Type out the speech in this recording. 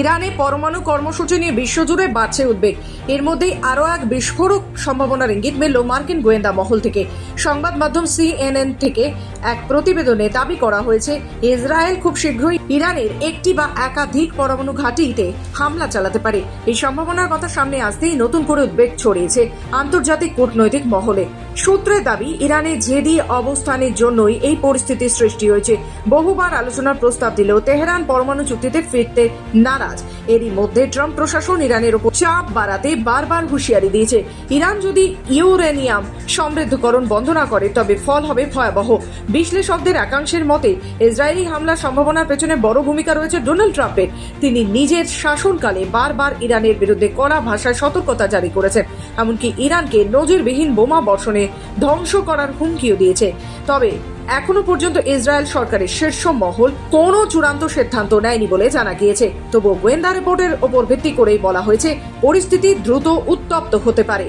ইরানে পরমাণু কর্মসূচি নিয়ে বিশ্বজুড়ে বাড়ছে উদ্বেগ। এর মধ্যেই আরও এক বিস্ফোরক সম্ভাবনার ইঙ্গিত মিলল মার্কিন গোয়েন্দা মহল থেকে। সংবাদ মাধ্যম সিএনএন থেকে এক প্রতিবেদনে দাবি করা হয়েছে, ইসরায়েল খুব শীঘ্রই ইরানের একটি বা একাধিক পরমাণু ঘাঁটিতে হামলা চালাতে পারে। এই সম্ভাবনার কথা সামনে আসতেই নতুন করে উদ্বেগ ছড়িয়েছে আন্তর্জাতিক কূটনৈতিক মহলে। সূত্রের দাবি ইরানের জেদি অবস্থানের জন্যই এই পরিস্থিতির সৃষ্টি হয়েছে। বহুবার আলোচনার প্রস্তাব দিলেও তেহরান পরমাণু চুক্তিতে ফিরতে নারাজ। এরই মধ্যে ট্রাম্প প্রশাসন ইরানের উপর চাপ বাড়াতে বারবার হুঁশিয়ারি দিয়েছে। ইরান যদি ইউরেনিয়াম সমৃদ্ধকরণ বন্ধ না করে, তবে ফল হবে ভয়াবহ। বিশ্লেষকদের একাংশের মতে, ইসরায়েলি হামলার সম্ভাবনার পেছনে বড় ভূমিকা রয়েছে ডোনাল্ড ট্রাম্পের। তিনি নিজের শাসনকালে বারবার ইরানের বিরুদ্ধে কড়া ভাষায় সতর্কতা জারি করেছেন। এমনকি ইরানকে নজিরবিহীন বোমা বর্ষণে ধ্বংস করার হুমকিও দিয়েছে। তবে এখনও পর্যন্ত ইসরায়েল সরকারের শীর্ষ মহল কোনো চূড়ান্ত সিদ্ধান্ত নেয়নি বলে জানা গিয়েছে। তবু গোয়েন্দা রিপোর্টের ওপর ভিত্তি করেই বলা হয়েছে, পরিস্থিতি দ্রুত উত্তপ্ত হতে পারে।